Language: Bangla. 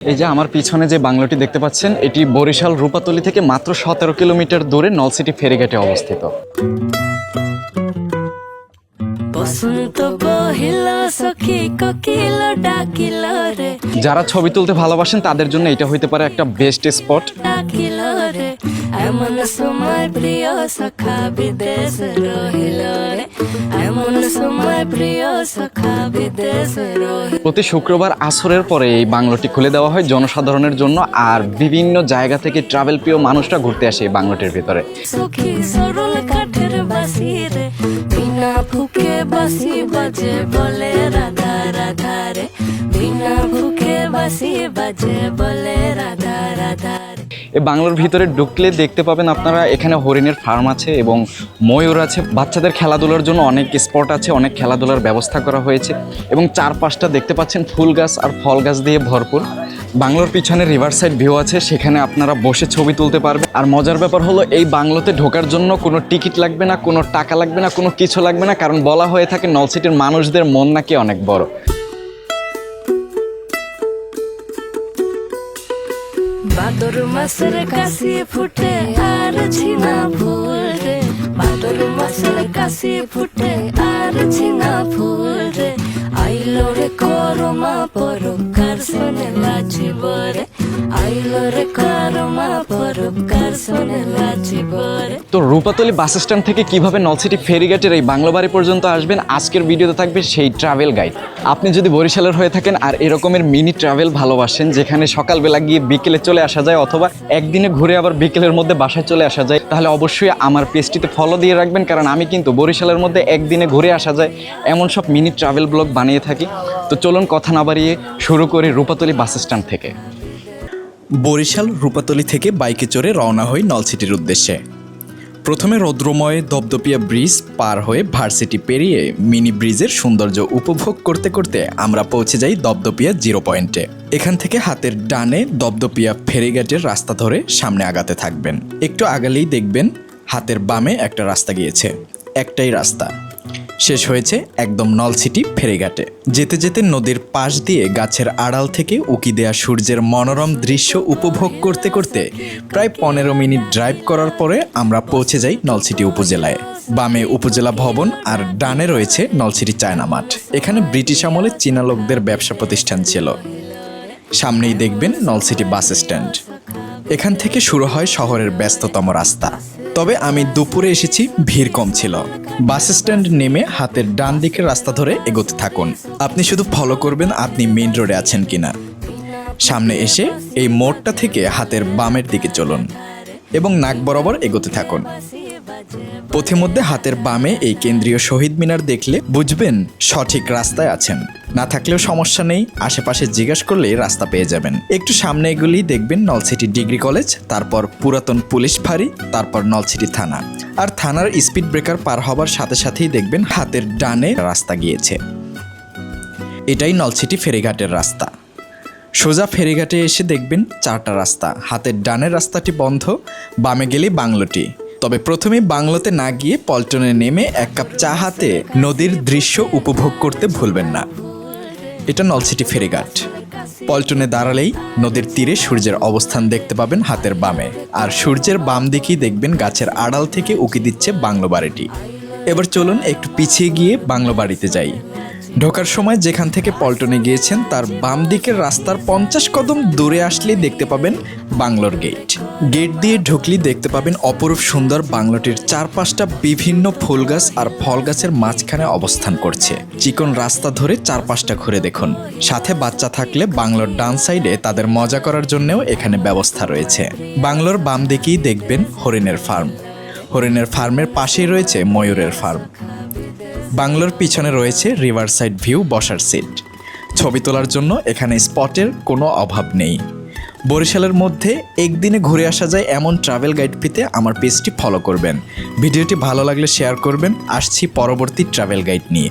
এই যে আমার পিছনে যে বাংলোটি দেখতে পাচ্ছেন এটি বরিশাল রূপাতলি থেকে মাত্র সতেরো কিলোমিটার দূরে নলসিটি ফেরিঘাটে অবস্থিত। যারা ছবি তুলতে ভালোবাসেন তাদের জন্য এটা হইতে পারে একটা বেস্ট স্পট এমন সময় প্রিয় সখা বিদেশ রহিল রে এমন সময় প্রিয় সখা বিদেশ রহিল প্রতি শুক্রবার আসরের পরে এই বাংলোটি খুলে দেওয়া হয় জনসাধারণের জন্য আর বিভিন্ন জায়গা থেকে ট্রাভেল প্রিয় মানুষরা ঘুরতে আসে এই বাংলোটির ভিতরে। সখী সরল কাঠের বাসি রে বিনা ফুকে বাসি বাজে বলে রাধা রাধা রে। বিনা ফুকে বাসি বাজে বলে রাধা রাধা এই বাংলোর ভিতরে ঢুকলে দেখতে পাবেন আপনারা, এখানে হরিণের ফার্ম আছে এবং ময়ূর আছে। বাচ্চাদের খেলাধুলার জন্য অনেক স্পট আছে, অনেক খেলাধুলার ব্যবস্থা করা হয়েছে এবং চারপাশটা দেখতে পাচ্ছেন ফুল গাছ আর ফল গাছ দিয়ে ভরপুর। বাংলোর পিছনে রিভার সাইড ভিউ আছে, সেখানে আপনারা বসে ছবি তুলতে পারবেন আর মজার ব্যাপার হলো, এই বাংলোতে ঢোকার জন্য কোনো টিকিট লাগবে না, কোনো টাকা লাগবে না, কোনো কিছু লাগবে না, কারণ বলা হয়ে থাকে নলসিটির মানুষদের মন নাকি অনেক বড়। বাদর মাসের কাশি ফুটে, আর ঝিনা ফুল রে। বাদর মাসের কাশি ফুটে, আর ঝিনা ফুল রে। আইলো রে করমা পরকার শুনে লাচিব রে। তো রূপাতলি বাস স্ট্যান্ড থেকে কীভাবে নলসিটি ফেরিঘাটের এই বাংলো বাড়ি পর্যন্ত আসবেন, আজকের ভিডিওতে থাকবে সেই ট্রাভেল গাইড আপনি যদি বরিশালের হয়ে থাকেন আর এরকমের মিনি ট্রাভেল ভালোবাসেন, যেখানে সকালবেলা গিয়ে বিকেলে চলে আসা যায় অথবা একদিনে ঘুরে আবার বিকেলের মধ্যে বাসায় চলে আসা যায়, তাহলে অবশ্যই আমার পেজটিতে ফলো দিয়ে রাখবেন, কারণ আমি কিন্তু বরিশালের মধ্যে একদিনে ঘুরে আসা যায়, এমন সব মিনি ট্রাভেল ব্লগ বানিয়ে থাকি। তো চলুন কথা না বাড়িয়ে শুরু করি রূপাতলি বাস স্ট্যান্ড থেকে। বরিশাল, রূপাতলি থেকে বাইকে চড়ে রওনা হই নলসিটির উদ্দেশ্যে। প্রথমে রৌদ্রময়, দপদপিয়া ব্রিজ পার হয়ে ভার্সিটি পেরিয়ে মিনি ব্রিজের সৌন্দর্য উপভোগ করতে করতে আমরা পৌঁছে যাই দপদপিয়া জিরো পয়েন্টে। এখান থেকে হাতের ডানে দপদপিয়া ফেরিঘাটের রাস্তা ধরে সামনে আগাতে থাকবেন। একটু আগালেই দেখবেন হাতের বামে একটা রাস্তা গিয়েছে। একটাই রাস্তা। শেষ হয়েছে একদম নলসিটি ফেরিঘাটে। যেতে যেতে নদীর পাশ দিয়ে গাছের আড়াল থেকে উকি দেয়া সূর্যের মনোরম দৃশ্য উপভোগ করতে করতে প্রায় পনেরো মিনিট ড্রাইভ করার পরে আমরা পৌঁছে যাই নলসিটি উপজেলায়। বামে উপজেলা ভবন আর ডানে রয়েছে নলসিটি চায়না মাঠ এখানে ব্রিটিশ আমলে চীনা লোকদের ব্যবসা প্রতিষ্ঠান ছিল। সামনেই দেখবেন নলসিটি বাস স্ট্যান্ড। এখান থেকে শুরু হয় শহরের ব্যস্ততম রাস্তা। তবে আমি দুপুরে এসেছি, ভিড় কম ছিল। বাস স্ট্যান্ড নেমে হাতের ডান দিকের রাস্তা ধরে এগোতে থাকুন। আপনি শুধু ফলো করবেন আপনি মেন রোডে আছেন কিনা। সামনে এসে এই মোড়টা থেকে হাতের বামের দিকে চলুন এবং নাক বরাবর এগোতে থাকুন। পথিমধ্যে হাতের বামে এই কেন্দ্রীয় শহীদ মিনার দেখলে বুঝবেন সঠিক রাস্তায় আছেন। না থাকলেও সমস্যা নেই, আশেপাশে জিজ্ঞাসা করলেই রাস্তা পেয়ে যাবেন। একটু সামনে এগুলি দেখবেন নলসিটি ডিগ্রি কলেজ, তারপর পুরাতন পুলিশ ফাঁড়ি, তারপর নলসিটি থানা। আর থানার স্পিড ব্রেকার পার হবার সাথে সাথেই দেখবেন হাতের ডানে রাস্তা গিয়েছে। এটাই নলসিটি ফেরিঘাটের রাস্তা। সোজা ফেরিঘাটে এসে দেখবেন চারটা রাস্তা। হাতের ডানের রাস্তাটি বন্ধ, বামে গেলে বাংলোটি। তবে প্রথমে বাংলোতে না গিয়ে পল্টনে নেমে এক কাপ চা হাতে নদীর দৃশ্য উপভোগ করতে ভুলবেন না। এটা নলসিটি ফেরিঘাট। পল্টনে দাঁড়ালেই নদীর তীরে সূর্যের অবস্থান দেখতে পাবেন হাতের বামে। আর সূর্যের বাম দিকেই দেখবেন গাছের আড়াল থেকে উকি দিচ্ছে বাংলো বাড়িটি। এবার চলুন একটু পিছিয়ে গিয়ে বাংলো বাড়িতে যাই। ঢোকার সময় যেখান থেকে পল্টনে গিয়েছেন, তার বাম দিকের রাস্তার পঞ্চাশ কদম দূরে আসলেই দেখতে পাবেন বাংলোর গেট। গেট দিয়ে ঢুকলেই দেখতে পাবেন অপরূপ সুন্দর বাংলোটির চারপাশটা বিভিন্ন ফুল গাছ আর ফল গাছের মাঝখানে অবস্থান করছে। চিকন রাস্তা ধরে চারপাশটা ঘুরে দেখুন। সাথে বাচ্চা থাকলে বাংলোর ডান সাইডে তাদের মজা করার জন্যও এখানে ব্যবস্থা রয়েছে। বাংলোর বাম দিকেই দেখবেন হরিণের ফার্ম। হরিণের ফার্মের পাশেই রয়েছে ময়ূরের ফার্ম। বাংলোর পিছনে রয়েছে রিভার সাইড ভিউ বসার সিট। ছবি তোলার জন্য এখানে স্পটের কোনো অভাব নেই। বরিশালের মধ্যে একদিনে ঘুরে আসা যায় এমন ট্রাভেল গাইড পেতে আমার পেজটি ফলো করবেন। ভিডিওটি ভালো লাগলে শেয়ার করবেন। আসছি পরবর্তী ট্রাভেল গাইড নিয়ে।